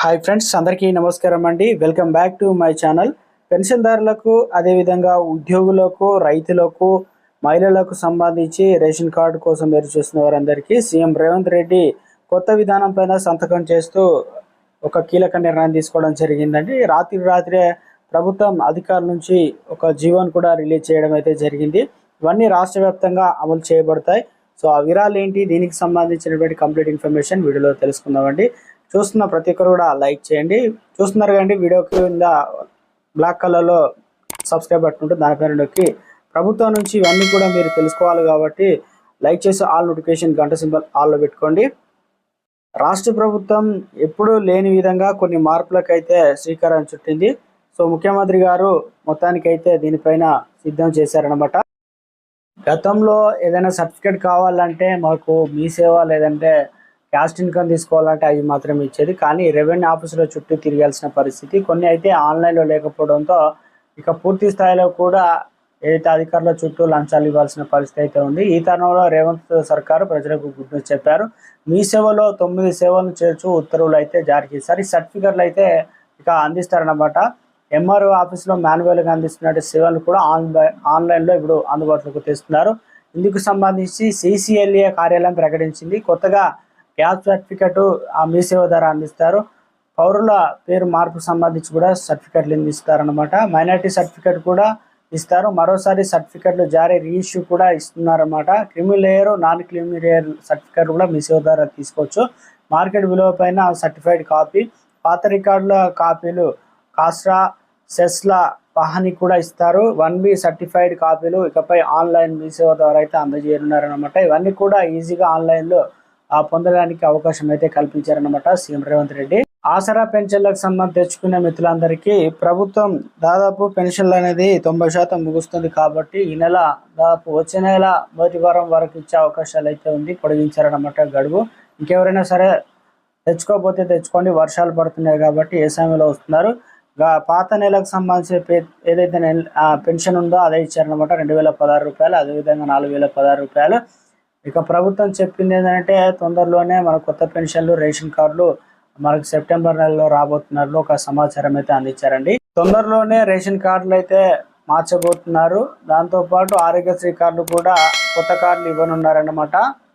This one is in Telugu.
హాయ్ ఫ్రెండ్స్ అందరికీ నమస్కారం అండి. Welcome back to my channel. పెన్షన్దారులకు అదేవిధంగా ఉద్యోగులకు రైతులకు మహిళలకు సంబంధించి రేషన్ కార్డు కోసం ఎదురు చూస్తున్న వారందరికీ సీఎం రేవంత్ రెడ్డి కొత్త విధానం పైన సంతకం చేస్తూ ఒక కీలక నిర్ణయం తీసుకోవడం జరిగిందండి. రాత్రి రాత్రే ప్రభుత్వం అధికారుల నుంచి ఒక జీవన్ కూడా రిలీజ్ చేయడం అయితే జరిగింది. ఇవన్నీ రాష్ట్ర వ్యాప్తంగా అమలు చేయబడతాయి. సో ఆ వివరాలు ఏంటి? దీనికి సంబంధించినటువంటి కంప్లీట్ ఇన్ఫర్మేషన్ వీడియోలో తెలుసుకుందామండి. చూస్తున్న ప్రతి ఒక్కరు కూడా లైక్ చేయండి. చూస్తున్నారు కానీ వీడియో కింద బ్లాక్ కలర్లో సబ్స్క్రైబ్ పెట్టుకుంటే దానిపైన నొక్కి ప్రభుత్వం నుంచి ఇవన్నీ కూడా మీరు తెలుసుకోవాలి కాబట్టి లైక్ చేసి ఆల్ నోటిఫికేషన్ గంట సింబల్ ఆల్లో పెట్టుకోండి. రాష్ట్ర ప్రభుత్వం ఎప్పుడూ లేని విధంగా కొన్ని మార్పులకు అయితే శ్రీకారం చుట్టింది. సో ముఖ్యమంత్రి గారు మొత్తానికైతే దీనిపైన సిద్ధం చేశారనమాట గతంలో ఏదైనా సర్టిఫికేట్ కావాలంటే మాకు మీ సేవ లేదంటే క్యాస్ట్ ఇన్కమ్ తీసుకోవాలంటే అవి మాత్రమే ఇచ్చేది. కానీ రెవెన్యూ ఆఫీసులో చుట్టూ తిరగాల్సిన పరిస్థితి. కొన్ని అయితే ఆన్లైన్లో లేకపోవడంతో ఇక పూర్తి స్థాయిలో కూడా ఏదైతే అధికారుల చుట్టూ లంచాలు ఇవ్వాల్సిన పరిస్థితి అయితే ఉంది. ఈ తరుణంలో రేవంత్ సర్కారు ప్రజలకు గుడ్ న్యూస్ చెప్పారు. మీ సేవలో తొమ్మిది సేవలను చేర్చు ఉత్తర్వులు అయితే జారీ చేశారు. ఈ సర్టిఫికెట్లు అయితే ఇక అందిస్తారన్నమాట. ఎంఆర్ఓ ఆఫీస్లో మాన్యువల్గా అందిస్తున్న సేవలు కూడా ఆన్లైన్ ఆన్లైన్లో ఇప్పుడు అందుబాటులోకి తెస్తున్నారు. ఇందుకు సంబంధించి సిసిఎల్ఏ కార్యాలయం ప్రకటించింది. కొత్తగా గ్యాస్ సర్టిఫికెట్ ఆ మీ సేవ ద్వారా అందిస్తారు. పౌరుల పేరు మార్పు సంబంధించి కూడా సర్టిఫికెట్లు ఇస్తారనమాట మైనార్టీ సర్టిఫికెట్ కూడా ఇస్తారు. మరోసారి సర్టిఫికెట్లు జారీ రీఇష్యూ కూడా ఇస్తున్నారన్నమాట. Creamy layer non creamy layer certificate కూడా మీ సేవ ద్వారా తీసుకోవచ్చు. మార్కెట్ విలువ పైన సర్టిఫైడ్ కాపీ పాత రికార్డుల కాపీలు కాస్ట్రా సెస్ల పహాని కూడా ఇస్తారు. వన్ బి సర్టిఫైడ్ కాపీలు ఇకపై ఆన్లైన్ మీ సేవ ద్వారా అయితే అందజేయనున్నారనమాట ఇవన్నీ కూడా ఈజీగా ఆన్లైన్లో పొందడానికి అవకాశం అయితే కల్పించారనమాట సీఎం రేవంత్ రెడ్డి. ఆసరా పెన్షన్లకు సంబంధించి తెచ్చుకునే మిత్రులందరికీ ప్రభుత్వం దాదాపు పెన్షన్లు అనేది తొంభై శాతం ముగుస్తుంది కాబట్టి ఈ నెల దాదాపు వచ్చే నెల మొదటి వారం వరకు ఇచ్చే అవకాశాలు అయితే ఉంది పొడిగించారనమాట గడువు. ఇంకెవరైనా సరే తెచ్చుకోకపోతే తెచ్చుకోండి వర్షాలు పడుతున్నాయి కాబట్టి ఏ సమయంలో వస్తున్నారు? పాత నెలకు సంబంధించిన ఏదైతే పెన్షన్ ఉందో అదే ఇచ్చారనమాట రెండు వేల పదహారు రూపాయలు అదేవిధంగా నాలుగు వేల పదహారు రూపాయలు. ఇక ప్రభుత్వం చెప్పింది ఏంటంటే తొందరలోనే మన కొత్త పెన్షన్లు రేషన్ కార్డులు మనకు సెప్టెంబర్ నెలలో రాబోతున్నారు ఒక సమాచారం అయితే అందించారండి. తొందరలోనే రేషన్ కార్డులు అయితే మార్చబోతున్నారు. దాంతోపాటు ఆరోగ్యశ్రీ కార్డులు కూడా కొత్త కార్డులు ఇవ్వనున్నారన్నమాట.